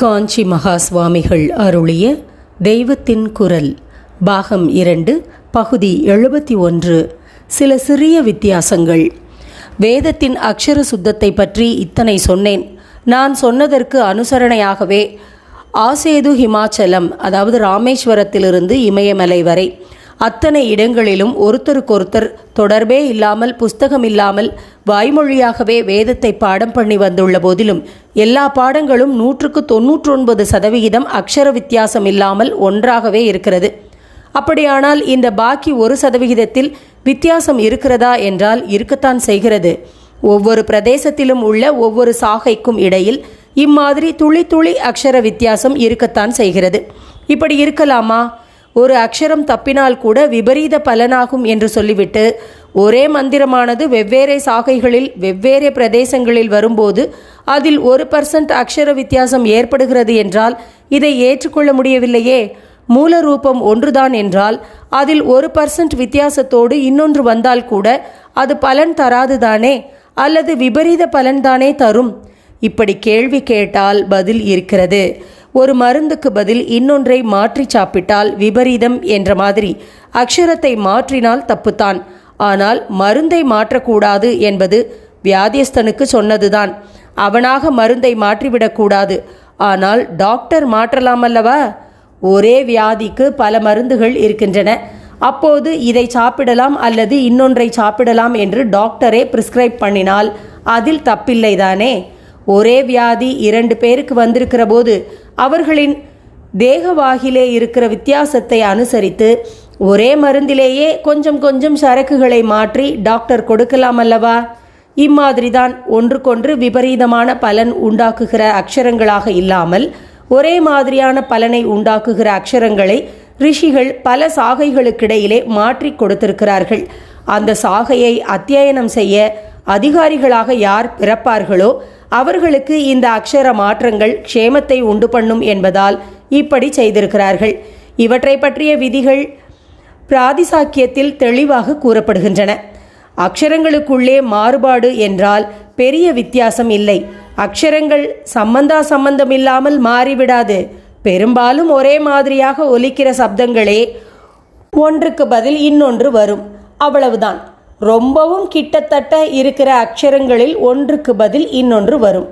காஞ்சி மகா சுவாமிகள் அருளிய தெய்வத்தின் குரல் பாகம் இரண்டு பகுதி எழுபத்தி ஒன்று. சில சிறிய வித்தியாசங்கள். வேதத்தின் அக்ஷர சுத்தத்தை பற்றி இத்தனை சொன்னேன். நான் சொன்னதற்கு அனுசரணையாகவே ஆசேது ஹிமாச்சலம் அதாவது ராமேஸ்வரத்திலிருந்து இமயமலை வரை அத்தனை இடங்களிலும் ஒருத்தருக்கொருத்தர் தொடர்பே இல்லாமல் புஸ்தகம் இல்லாமல் வாய்மொழியாகவே வேதத்தை பாடம் பண்ணி வந்துள்ள போதிலும் எல்லா பாடங்களும் நூற்றுக்கு தொன்னூற்றொன்பது சதவிகிதம் அக்ஷர வித்தியாசம் இல்லாமல் ஒன்றாகவே இருக்கிறது. அப்படியானால் இந்த பாக்கி ஒரு சதவிகிதத்தில் வித்தியாசம் இருக்கிறதா என்றால் இருக்கத்தான் செய்கிறது. ஒவ்வொரு பிரதேசத்திலும் உள்ள ஒவ்வொரு சாகைக்கும் இடையில் இம்மாதிரி துளி துளி அக்ஷர வித்தியாசம் இருக்கத்தான் செய்கிறது. இப்படி இருக்கலாமா? ஒரு அக்ஷரம் தப்பினால் கூட விபரீத பலனாகும் என்று சொல்லிவிட்டு ஒரே மந்திரமானது வெவ்வேறு சாகைகளில் வெவ்வேறு பிரதேசங்களில் வரும்போது அதில் ஒரு பர்சன்ட் அக்ஷர வித்தியாசம் ஏற்படுகிறது என்றால் இதை ஏற்றுக்கொள்ள முடியவில்லையே. மூல ரூபம் ஒன்றுதான் என்றால் அதில் ஒரு பர்சன்ட் வித்தியாசத்தோடு இன்னொன்று வந்தால் கூட அது பலன் தராதுதானே அல்லது விபரீத பலன்தானே தரும்? இப்படி கேள்வி கேட்டால் பதில் இருக்கிறது. ஒரு மருந்துக்கு பதில் இன்னொன்றை மாற்றி சாப்பிட்டால் விபரீதம் என்ற மாதிரி. அக்ஷரத்தை மாற்றினால் தப்புத்தான். ஆனால் மருந்தை மாற்றக்கூடாது என்பது வியாதியஸ்தனுக்கு சொன்னதுதான். அவனாக மருந்தை மாற்றிவிடக்கூடாது ஆனால் டாக்டர் மாற்றலாம் அல்லவா ஒரே வியாதிக்கு பல மருந்துகள் இருக்கின்றன. அப்போது இதை சாப்பிடலாம் அல்லது இன்னொன்றை சாப்பிடலாம் என்று டாக்டரே பிரிஸ்கிரைப் பண்ணினால் அதில் தப்பில்லைதானே? ஒரே வியாதி இரண்டு பேருக்கு வந்திருக்கிற போது அவர்களின் தேகவாகிலே இருக்கிற வித்தியாசத்தை அனுசரித்து ஒரே மருந்திலேயே கொஞ்சம் கொஞ்சம் சரக்குகளை மாற்றி டாக்டர் கொடுக்கலாம் அல்லவா? இம்மாதிரிதான் ஒன்றுக்கொன்று விபரீதமான பலன் உண்டாக்குகிற அக்ஷரங்களாக இல்லாமல் ஒரே மாதிரியான பலனை உண்டாக்குகிற அக்ஷரங்களை ரிஷிகள் பல சாகைகளுக்கிடையிலே மாற்றி கொடுத்திருக்கிறார்கள். அந்த சாகையை அத்தியனம் செய்ய அதிகாரிகளாக யார் பிறப்பார்களோ அவர்களுக்கு இந்த அக்ஷர மாற்றங்கள் க்ஷேமத்தை உண்டு பண்ணும் என்பதால் இப்படி செய்திருக்கிறார்கள். இவற்றை பற்றிய விதிகள் பிராதிசாக்கியத்தில் தெளிவாக கூறப்படுகின்றன. அக்ஷரங்களுக்குள்ளே மாறுபாடு என்றால் பெரிய வித்தியாசம் இல்லை. அக்ஷரங்கள் சம்பந்தா சம்பந்தமில்லாமல் மாறிவிடாது. பெரும்பாலும் ஒரே மாதிரியாக ஒலிக்கிற சப்தங்களே ஒன்றுக்கு பதில் இன்னொன்று வரும். அவ்வளவுதான். ரொம்பவும் கிட்டத்தட்ட இருக்கிற அக்ஷரங்களில் ஒன்றுக்கு பதில் இன்னொன்று வரும்.